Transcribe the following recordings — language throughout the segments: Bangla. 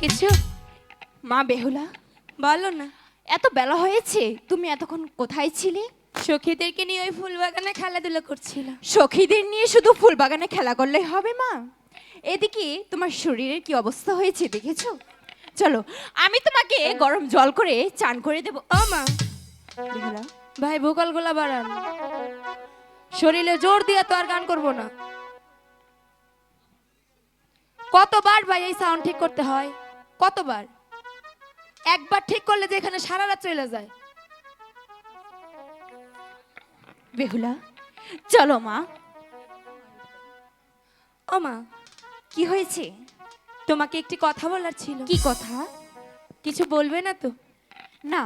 ডেকেছো মা বেহুলা বলো না। এত বেলা হয়েছে তুমি এতক্ষণ কোথায় ছিলে? সখীদেরকে নিয়ে ওই ফুল বাগানে খেলাধুলা করছিলাম সখীদের নিয়ে শুধু ফুল বাগানে খেলা করলেই হবে মা? এদিকে তোমার শরীরের কি অবস্থা হয়েছে দেখেছ? চলো আমি তোমাকে গরম জল করে চান করে দেবো। ও মা। বেহুলা? ভাই ভোকাল গোলা বাড়ান। শরীরে জোর দিয়ে তো আর গান করব না। কতবার ভাই এই সাউন্ড ঠিক করতে হয়? কতবার? একবার ঠিক করলে যে এখানে সারা রাত চলে যায়। বেহুলা চলো মা। ও মা কি হয়েছে? তোমাকে একটি কথা বলার ছিল। কি কথা? কিছু বলবে না তো? না।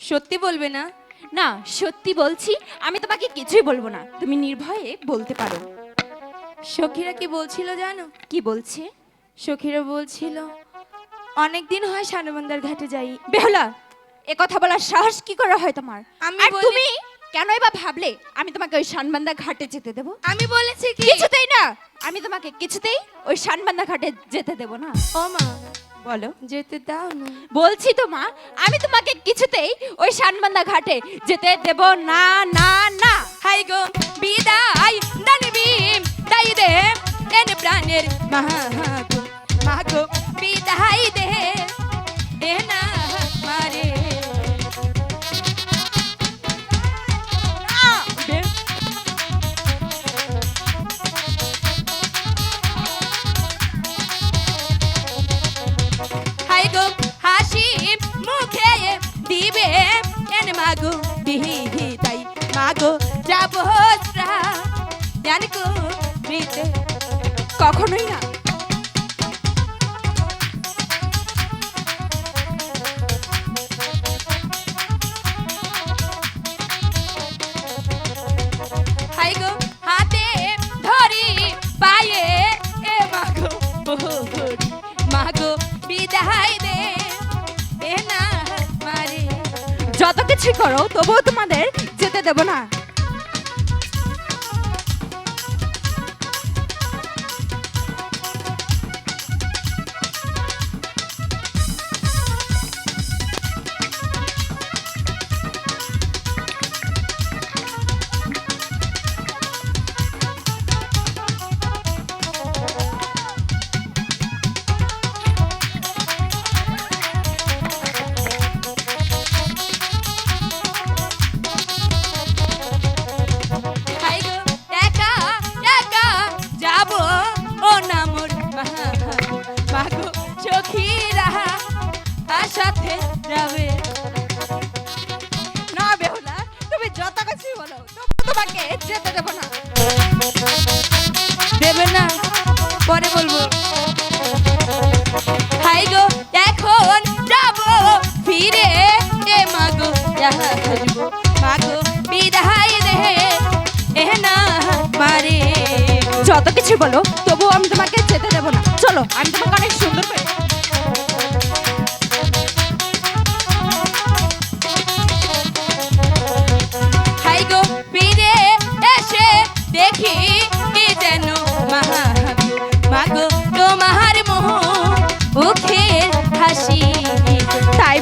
সত্যি বলবে না? না সত্যি বলছি আমি তোমাকে কিছুই বলব না। তুমি নির্ভয়ে বলতে পারো। সখীরা কি বলছিল জানো? কি বলছে? সখীরা বলছিল অনেক দিন হয় সানবন্দার ঘাটে যাই। বেহুলা এ কথা বলার সাহস কি করে হয় তোমার? আমি আর বলি- তুমি কেনই বা ভাবলে আমি তোমাকে ওই শানবান্দা ঘাটে যেতে দেবো? আমি বলেছি কি কিছুতেই না আমি তোমাকে কিছুতেই ওই শানবান্দা ঘাটে যেতে দেবো না। ও মা বলো। যেতে দাও না। বলছি তো মা আমি তোমাকে কিছুতেই ওই শানবান্দা ঘাটে যেতে দেব না না না। হাই গো বিদায় দানবীম দাই দে এন প্রাণের মাগো মাগো বিদায় দে এ না মারে হাই গো হাসি মুখে দিবে এন মাগো মাগো যাব কো বিতে কখনোই না। যত কিছু করো তবুও তোমাদের যেতে দেব না। পরে বলব। হাই গো, এখন যাব ফিরে। এ মাগো যাহা খুঁজবো মাগো বিদায় দে। এ না মারে। যত কিছু বলো তবু আমি তোমাকে যেতে দেব না। চলো, আমি তোমাকে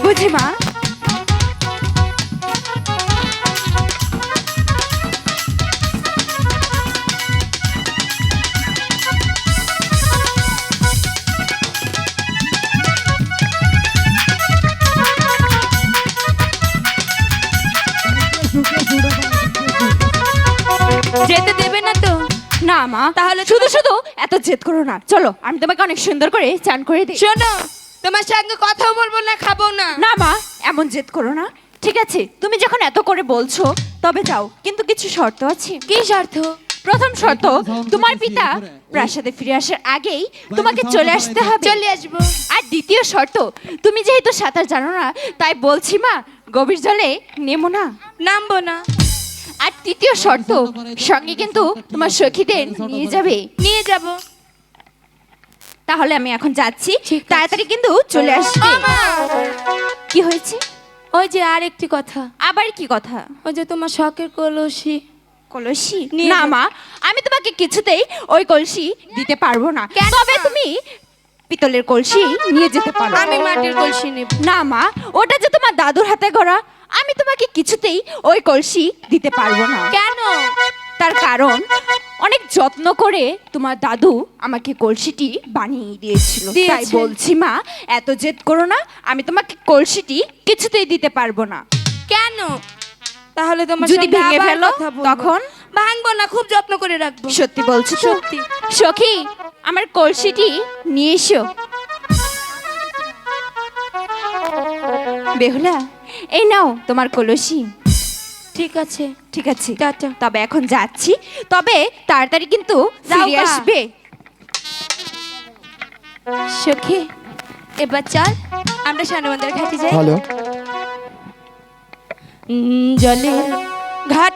বুঝি মা? যেতে দেবে না তো। না মা তাহলে শুধু শুধু এত জেদ করো না। চলো আমি তোমাকে অনেক সুন্দর করে চান করে দিই। শোনো তোমার সঙ্গে কথাও বলব না খাব না। না মা এমন জেদ করো না। ঠিক আছে তুমি যখন এত করে বলছো তবে যাও কিন্তু কিছু শর্ত আছে। কি স্বার্থ প্রথম শর্ত তোমার পিতা প্রাসাদে ফিরে আসার আগেই তোমাকে চলে আসতে হবে। চলে আসব। আর দ্বিতীয় শর্ত তুমি যেহেতু সাঁতার জানো না তাই বলছি মা গভীর জলে নেমো না। নামবো না। আর তৃতীয় শর্ত সঙ্গে কিন্তু তোমার সখীদের নিয়ে যাবে। নিয়ে যাব। তাহলে আমি এখন যাচ্ছি। ঠিক তাড়াতাড়ি কিন্তু চলে আসবে কি হয়েছে? ওই যে আর একটি কথা। আবার কি কথা? ওই যে তোমার শখের কলসি। কলসি? না মা আমি তোমাকে কিছুতেই ওই কলসি দিতে পারব না। কেন তবে তুমি পিতলের কলসি নিয়ে যেতে পারো। আমি মাটির কলসি নেব। না মা ওটা যে তোমার দাদুর হাতে গড়া আমি তোমাকে কিছুতেই ওই কলসি দিতে পারব না। কেন? তার কারণ অনেক যত্ন করে তোমার দাদু আমাকে কলসিটি বানিয়ে দিয়েছিল তাই দিয়েছে। বলছি মা এত জেদ করো না আমি তোমাকে কলসিটি কিছুতেই দিতে পারব না কেন তাহলে তোমার যদি সঙ্গে ভেঙে আবার ফেলো, কথা বলব। তখন? ভাঙবো না খুব যত্ন করে রাখব সত্যি বলছো তো সত্যি। সখী আমার কলসিটি নিয়ে এসো বেহুলা এই নাও তোমার কলসি ঠিক আছে। ঠিক আছে। টাটা। তবে এখন যাচ্ছি। তবে তাড়াতাড়ি কিন্তু যাও ফিরে গা। আসবে। সখী এবার চল। আমরা সানবন্দের ঘাটে যাই। হ্যালো। উম, জলের ঘাট